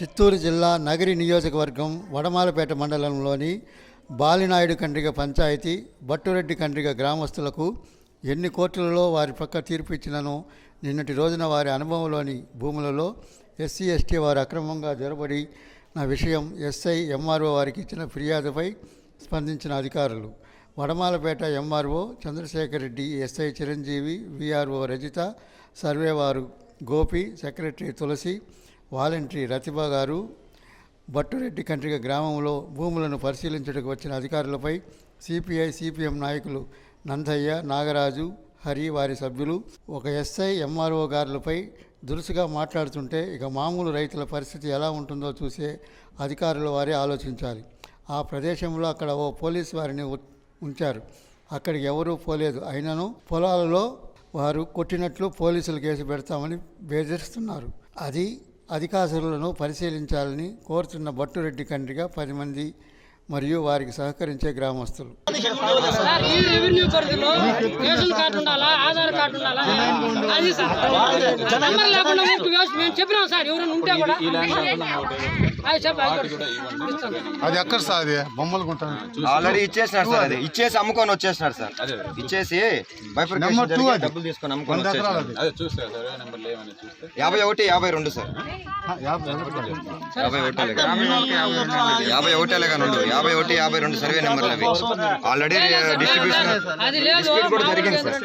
చిత్తూరు జిల్లా నగరి నియోజకవర్గం వడమాలపేట మండలంలోని బాలినాయుడు కండ్రిగ పంచాయతీ బట్టురెడ్డి కండ్రిగ గ్రామస్తులకు ఎన్ని కోర్టులలో వారి పక్క తీర్పు ఇచ్చినను నిన్నటి రోజున వారి అనుభవంలోని భూములలో ఎస్సీ ఎస్టీ వారు అక్రమంగా జొరబడి నా విషయం ఎస్ఐ ఎంఆర్ఓ వారికి ఇచ్చిన ఫిర్యాదుపై స్పందించిన అధికారులు. Vadamalapeta MRO Chandrasekhar Reddy SI Chiranjeevi VRO Rajitha సర్వేవారు Gopi secretary Tulasi volunteer Rathiba గారు బట్టురెడ్డి కంట్రిక గ్రామంలో భూములను పరిశీలించడానికి వచ్చిన అధికారులపై సిపిఐ సిపిఎం నాయకులు నందయ్య నాగరాజు హరి వారి సభ్యులు ఒక ఎస్ఐ ఎంఆర్ఓ గారులపై దురుసుగా మాట్లాడుతుంటే ఇక మామూలు రైతుల పరిస్థితి ఎలా ఉంటుందో చూసే అధికారుల వారే ఆలోచించాలి. ఆ ప్రదేశంలో అక్కడ ఓ పోలీస్ వారిని ఉ- ఉంచారు. అక్కడికి ఎవరూ పోలేదు. అయినను పొలాలలో వారు కొట్టినట్లు పోలీసులు కేసు పెడతామని బెదిరిస్తున్నారు. అది అధికారులను పరిశీలించాలని కోరుతున్న బట్టురెడ్డి కండ్రిగా పది మంది మరియు వారికి సహకరించే గ్రామస్తులు. సార్ ఈ రెవెన్యూ పరిధిలో రేషన్ కార్డు ఉండాలా ఆధార్ కార్డు ఉండాలా? అది సార్. నెంబర్ లేకుండా మీకు వ్యవస్థ మేము చెప్పినాం సార్ ఎవరైనా ఉంటే కూడా. అది ఎక్కడ సార్ అది? బొమ్మలు కొంటాను. ఆల్రెడీ ఇచ్చేసినారు సార్ అది. ఇచ్చేసి అమ్ముకొని వచ్చేసినారు సార్. ఇచ్చేసి. డబ్బులు తీసుకొని అమ్ముకొని యాభై ఒకటి యాభై రెండు సార్. యాభై ఒకటి. యాభై ఒకటి యాభై ఒకటి నుండి యాభై ఒకటి యాభై రెండు సర్వే నెంబర్లు అవి. ఆల్రెడీ డిస్ట్రిబ్యూషన్ అది లేదు. డిస్ప్యూట్ కూడా జరిగింది సార్.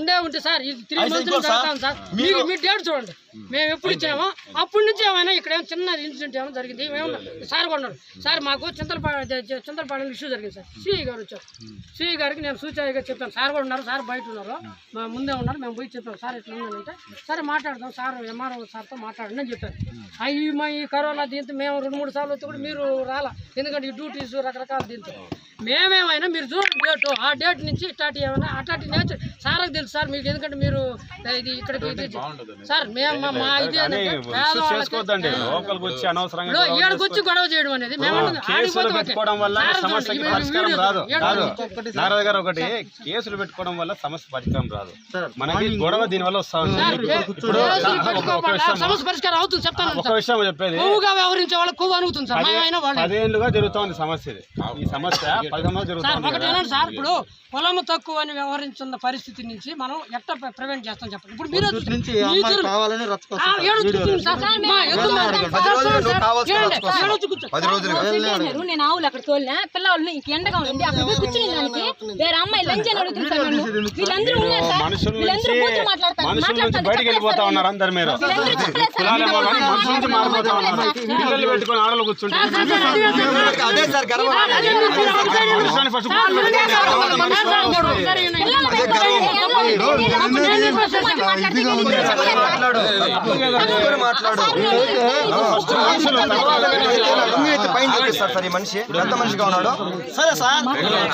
ఉండే ఉంటే సార్ ఇది త్రీ మంత్స్ చదువుతాం సార్ మీరు మీ డేట్ చూడండి. మేము ఎప్పుడు ఇచ్చామో అప్పటి నుంచి ఏమైనా ఇక్కడ ఏమైనా చిన్న ఇన్సిడెంట్ ఏమైనా జరిగింది ఏమన్నా సార్ కొన్నారు సార్ మాకు చింతలపాడు చింతలపాడు ఇష్యూ జరిగింది సార్. సిఐ గారు వచ్చారు. సిఐ గారికి నేను సూచనగా చెప్పాను. సార్ కూడా ఉన్నారు సార్ బయట ఉన్నారు. మా ముందే ఉన్నారు మేము పోయి చెప్పాం. సార్ ఇట్లా ఉందంటే సరే మాట్లాడదాం సార్ ఎంఆర్ఓ సార్తో మాట్లాడండి అని చెప్పారు. అవి మా ఈ కరోనా దీంతో మేము రెండు మూడు సార్లు వచ్చి కూడా మీరు రాలా. ఎందుకంటే ఈ డ్యూటీస్ రకరకాల దీంతో. మేమేమైనా మీరు చూడండి డేట్ ఆ డేట్ నుంచి ఇట్లాంటి ఏమైనా అట్లాంటి నేచర్ సార్కి తెలుసు సార్ మీకు ఎందుకంటే మీరు ఇది ఇక్కడికి సార్ మేము మా- ఇది పేదవాళ్ళకి- చేసుకోవద్దండి లోకల్కి వచ్చి అనవసరంగా ఇప్పుడు గొడవలు ఏడుకు వచ్చి గొడవ చేయడం అనేది మేము కేసులు ఆడిపోతే ఓకే. పెట్టుకోవడం వల్ల సార్ సమస్యకి చూడండి, పరిష్కారం వీడియో రాదు. గారు ఒకటి కేసులు పెట్టుకోవడం వల్ల సమస్య పరిష్కారం రాదు. మనకి గొడవ దీని వల్ల వస్తా ఉంది. ఇప్పుడు సమస్య పరిష్కారం అవుతుంది చెప్తాను ఒక విషయం చెప్పేది. కొవ్వుగా వ్యవహరించే వాళ్ళకి కొవ్వు అనుగుతుంది సార్. మేమైనా వాళ్ళు. పదేళ్ళుగా జరుగుతా ఉంది సమస్య ఇది. ఈ సమస్య పది సంవత్సరాలు జరుగుతా సార్ ఇప్పుడు పొలము తక్కువ అని వ్యవహరిస్తున్న పరిస్థితి నుంచి మనం ఎట్లా ప్రివెంట్ చేస్తాం చెప్పండి. ఇప్పుడు మీరు రోజులు. నేను ఆవులు అక్కడ తోలినా పిల్లవాళ్ళు ఇంక ఎండగా ఉంది అక్కడ పోయి కూర్చుని దానికి వేరే అమ్మాయి లంచ్ అని అడుగుతుంది సార్ నన్ను వీళ్ళందరూ ఉన్నారు సార్ మాట్లాడతారు బయటికి వెళ్ళిపోతా ఉన్నారు. అందరు మీరు. పిల్లలు పెట్టుకొని ఆడలు మాట్లాడు పైన చూపిస్తాడు సార్ ఈ మనిషి ఎంత మనిషిగా ఉన్నాడు సరే సార్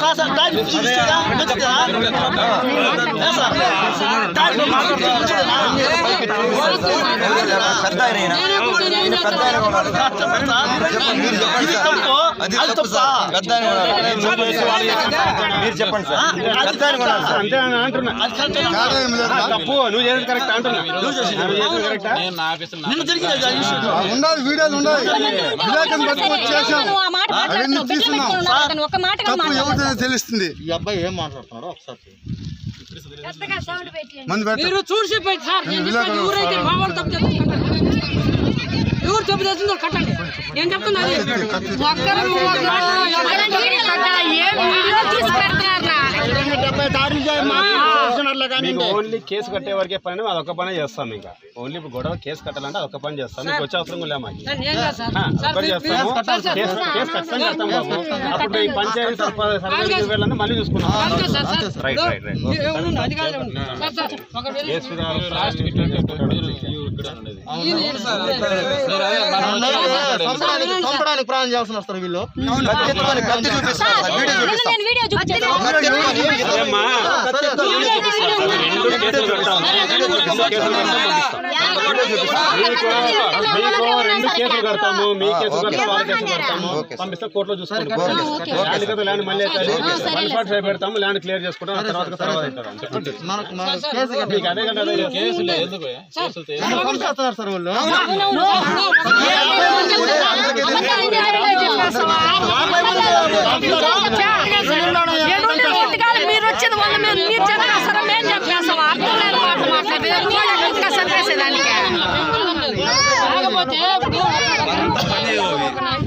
సార్ సార్ చూపిస్తారా? చూపిస్తారా? ఏ సార్? పెద్ద ఆయన పెద్ద ఆయన మీరు చెప్పండి సార్. తప్పు. అది తప్పు సార్ పెద్ద మీరు చెప్పండి సార్ పెద్ద ఆయన సార్ తప్పు నువ్వు చేసేది కరెక్ట్ అంటున్నా నువ్వు చేసేది జరిగింది ఉండాలి వీడియోలు ఉండాలి విలేకరుని పట్టుకొని అవన్నీ ఒక మాట తప్పు మాట్లాడలేదు. తెలుస్తుంది ఈ అబ్బాయి ఏం మాట్లాడుతున్నాడో ఒకసారి మీరు చూసి పోయి సార్ నేను చెప్పేది ఊరైతే మా వాళ్ళు తప్పు చేస్తుంది కట్టండి. ఎవరు తప్పు చేస్తుందో కట్టండి. నేను చెప్తున్నా అది. ఒక్కరు మీకు ఓన్లీ కేసు కట్టే వరకే పని అదొక పనే చేస్తాం ఇంకా. ఓన్లీ ఇప్పుడు గొడవ కేసు కట్టాలంటే అదొక పని చేస్తాం. మీకు వచ్చే అవసరం కూడా మాకు. చేస్తాము. కేసు ఖచ్చితంగా బాబు. అప్పుడు ఈ పంచాయతీ సర్పంచ్ మళ్ళీ చూసుకున్నాం. Right case. చంపడానికి ప్రాణం చేస్తున్నారు వస్తారు వీళ్ళు? వీడియో నిన్న మీకు రెండు కేసులు కడతాము మీ కేసు కడతాము. పంపిస్తే కోర్టులో ల్యాండ్ కదా ల్యాండ్ మళ్ళీ వన్ ఫార్టీ ఫైవ్ పెడతాము ల్యాండ్ క్లియర్ చేసుకుంటాం తర్వాత తర్వాత మీకు అదే కదా సార్ వాళ్ళు మీరు వచ్చేది వల్ల మేము మీరు చెప్పేస్తారా మేము చెప్పేస్తాం అర్థం లేని మాటలు మాట్లాడి ఇంకా చంపేసేదానికి కాకపోతే ఇప్పుడు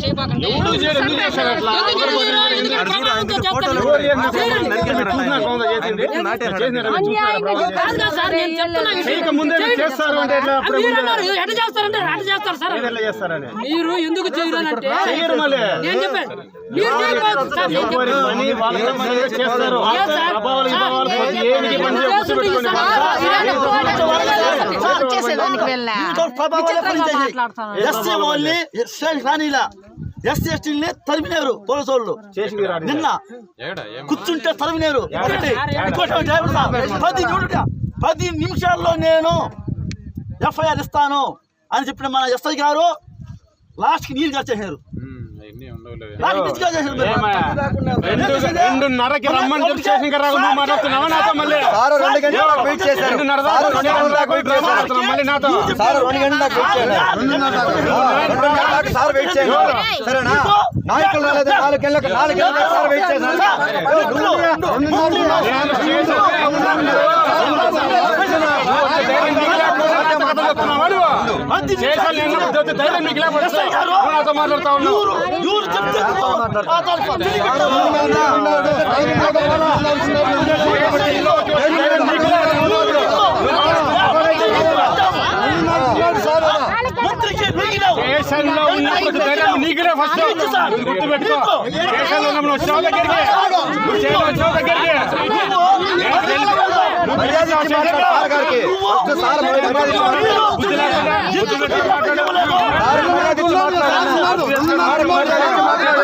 చేయబాకండి. ఎందుకు చేయడు? ఎందుకు చేశాడు అట్లా? ఎవరు ఏం చేశారు? మీరు చూసినా కొంత చేసింది? చేసినారా? మీరు చూసినారా? ప్రభావం చేసింది? కాదు కదా సార్, నేను చెప్తున్నా విషయం. చేయక ముందే మీరు చేస్తారు అంటే ఎట్లా? అప్పుడే మీరు ముందే అన్నారు, ఎట్ట చేస్తారంటే అట్ట చేస్తారు సార్ మీరు ఎట్లా చేస్తారని మీరు ఎందుకు చేయరు అంటే నేను చెప్పాను. మీరు చేస్తారు? లేదు సార్. ప్రభావాలు గిభావాలు ప్రతి ఏనికి పని చేసి గుర్తుపెట్టుకోండి. చేసేదానికి వెళ్ళా ఎస్సీ ఓన్లీ స్టేట్ రానిలా ఎస్సీ ఎస్టీని తరిమినారు పోలీసు వాళ్ళు. నిన్న కూర్చుంటే తరిమినారు? పది పది నిమిషాల్లో నేను ఎఫ్ఐఆర్ ఇస్తాను అని చెప్పిన మన ఎస్ఐ గారు లాస్ట్కి నీళ్ళు రెండున్నరకి రమ్మని చెప్పి స్టేషన్కి రాకుండా నువ్వు మాట్లాడుతున్నావా నాతో మళ్ళీ? సార్ రెండు వెయిట్ చేశారు. రెండున్నర దాకా సార్ రెండు గంటల దాకా వెయిట్ చేశారు. మళ్ళీ నాతో. సార్ రెండు గంటల దాకా వెయిట్ చేయాలి రెండు గంటల దాకా సార్ వెయిట్ చేయాలి సరేనా? నాయకులు రాలేదు. నాలుగు గంటలకు నాలుగు గంటలకు సార్ వెయిట్ చేశారు. ధైర్యం మీకు లేకపోతే మాట్లాడుతా ఉన్నావు ఎవరు చెప్తే ఆ తారీఖు మంత్రికి మిగిలినావు. స్టేషన్లో ఉన్నప్పుడు ధైర్యం ఫస్ట్ నువ్వు గుర్తుపెట్టుకో ఉన్నప్పుడు వచ్చావు దగ్గరికి వచ్చావు దగ్గరికి మర్యాద ఇచ్చి మాట్లాడు. సార్ గారికి ఫస్ట్ సార్ మర్యాద ఇచ్చి మాట్లాడు. సార్ మర్యాద ఇచ్చి మాట్లాడు. సార్ మర్యాద ఇచ్చి మాట్లాడు.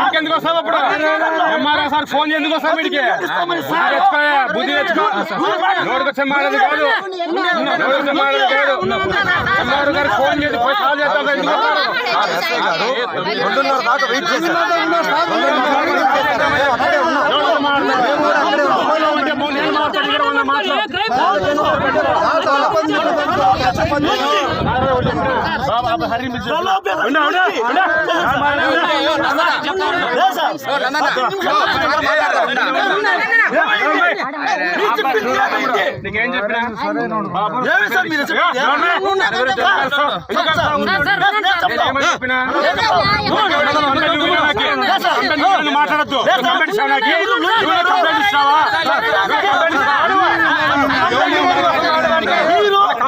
ఇంకెందుకు వస్తావు అప్పుడు? ఎంఆర్ఓ సార్ ఫోన్ ఎందుకు వస్తావు వీడికి? బుద్ధి తెచ్చుకో. నోటికొచ్చే కాదు. నోటికొచ్చే కాదు. ఎంఆర్ఓ ఫోన్ చేసి పోయి కాల్ ఎందుకు రెండున్నర దాకా వెయిట్ మాట్లాడి నీకేం చెప్పినా మాట్లాడద్దు కంపెనీ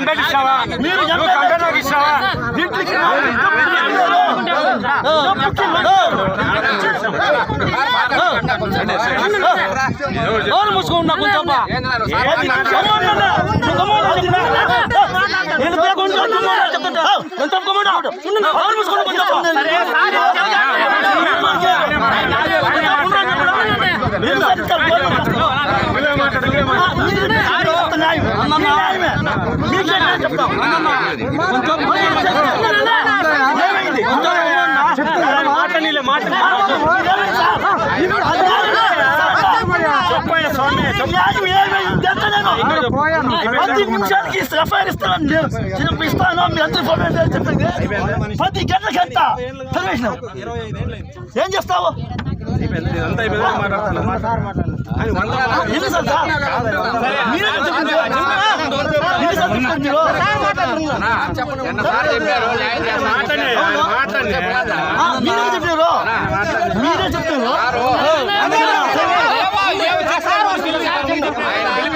కంపెనీ ఇస్తావా మీరు కంపెనీ నాకు ఇస్తావా మూసుకున్నా కొంచెం మూసుకున్నా నువ్వే పది నిమిషానికి ఎఫ్ఐఆర్ ఇస్తాను నేను ఇస్తాను మీ అందరి ఫోన్ చెప్పింది పది గంటలకి ఎంత చదివేసినావు ఏం చేస్తావు అంతా అయిపోయింది మాట్లాడతాను? మీరే చెప్పింది మీరు?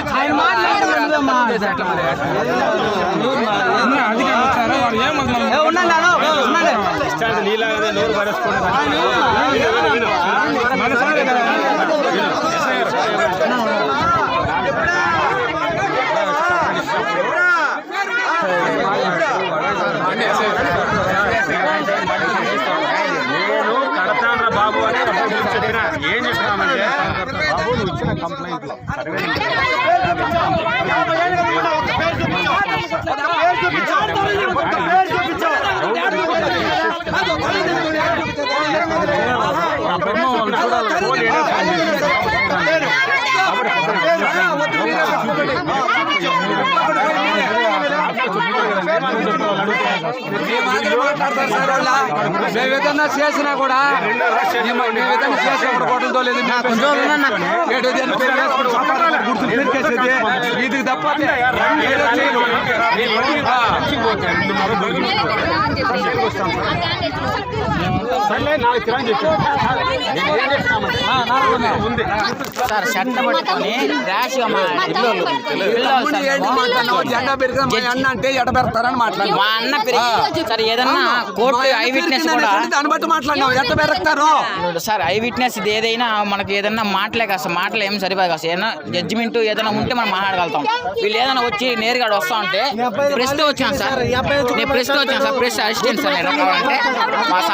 మాట్లాడి మాట్లాడి ఆ, నీలాగదే నోరు పరేసుకోండి 了，过年。మేము ఏదన్నా చేసినా కూడా మేము ఏదన్నా చేసినప్పుడు కూడా లేదు ఏడు ఇది తప్ప సర్లే సార్ పట్టుకొని మా జెండా పెరిగితే అన్న అంటే ఎడ పెడతారని మాట్లాడినావు. మా అన్న పెరిగి సార్ ఏదన్నా కోర్టు మా ఐ విట్నెస్ పెరిగిందని కూడా అంటే దాన్ని బట్టి మాట్లాడినావు. ఎట్ట పెరుగుతారు? సార్ ఐ విట్నెస్ ఇది ఏదైనా మనకి ఏదైనా మాటలే కాస్త మాటలు ఏం సరిపోదు కాస్త ఏదైనా జడ్జిమెంట్ ఏదైనా ఉంటే మనం మాట్లాడగలుగుతాం. వీళ్ళు ఏదైనా వచ్చి నేరుగా వస్తా ఉంటే ప్రెస్తో వచ్చాను సార్. నేను ప్రెస్తో వచ్చాను సార్ ప్రెస్ అసిస్టెంట్ సార్ నేను మా